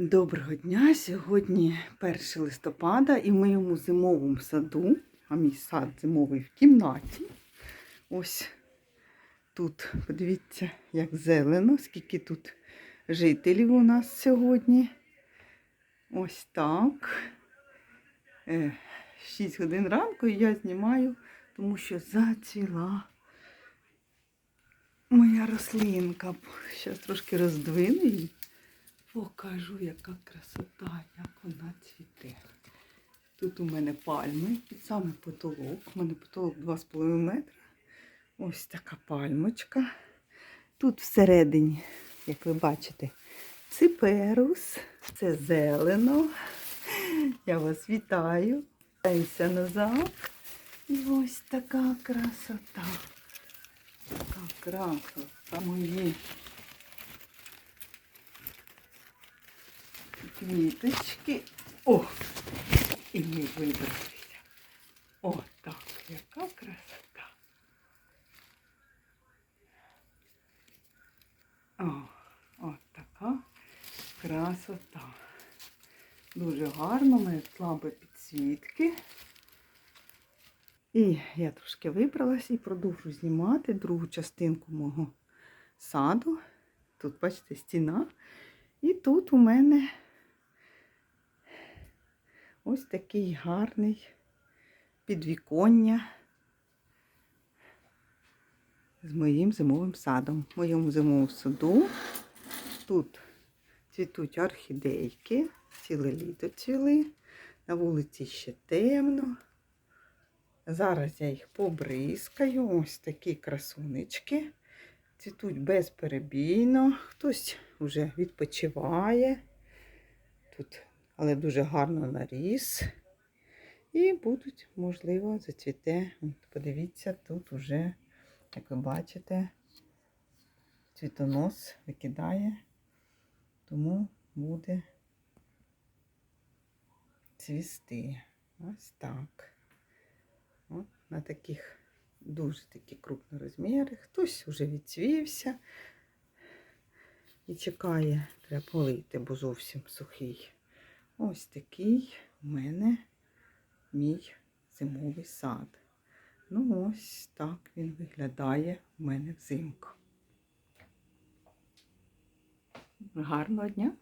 Доброго дня! Сьогодні 1 листопада і в моєму зимовому саду, а мій сад зимовий в кімнаті. Ось тут, подивіться, як зелено, скільки тут жителів у нас сьогодні. Ось так. 6 годин ранку і я знімаю, тому що зацвіла моя рослинка. Зараз трошки роздвину її. Покажу, яка красота, як вона цвіте. Тут у мене пальми під самий потолок. У мене потолок 2,5 метра. Ось така пальмочка. Тут всередині, як ви бачите, циперус. Це зелено. Я вас вітаю. Даємося назад. І ось така красота. Така красота мої. Квіточки. О! І ми вибралися. О, так, яка красота. О, от така красота. Дуже гарно, у мене слабі підсвітки. І я трошки вибралась і продовжу знімати другу частинку мого саду. Тут, бачите, стіна. І тут у мене Ось такий гарний підвіконня з моїм зимовим садом. В моєму зимовому саду тут цвітуть орхідейки, ціле літо цвіли. На вулиці ще темно. Зараз я їх побризкаю. Ось такі красунечки. Цвітуть безперебійно. Хтось вже відпочиває. Тут але дуже гарно наріс. І будуть, можливо, зацвіте. Подивіться, тут уже, як ви бачите, цвітонос викидає, тому буде цвісти. Ось так. От, на таких дуже такі крупні розміри. Хтось вже відцвівся і чекає, треба полити, бо зовсім сухий. Ось такий у мене мій зимовий сад. Ну, ось так він виглядає у мене взимку. Гарного дня!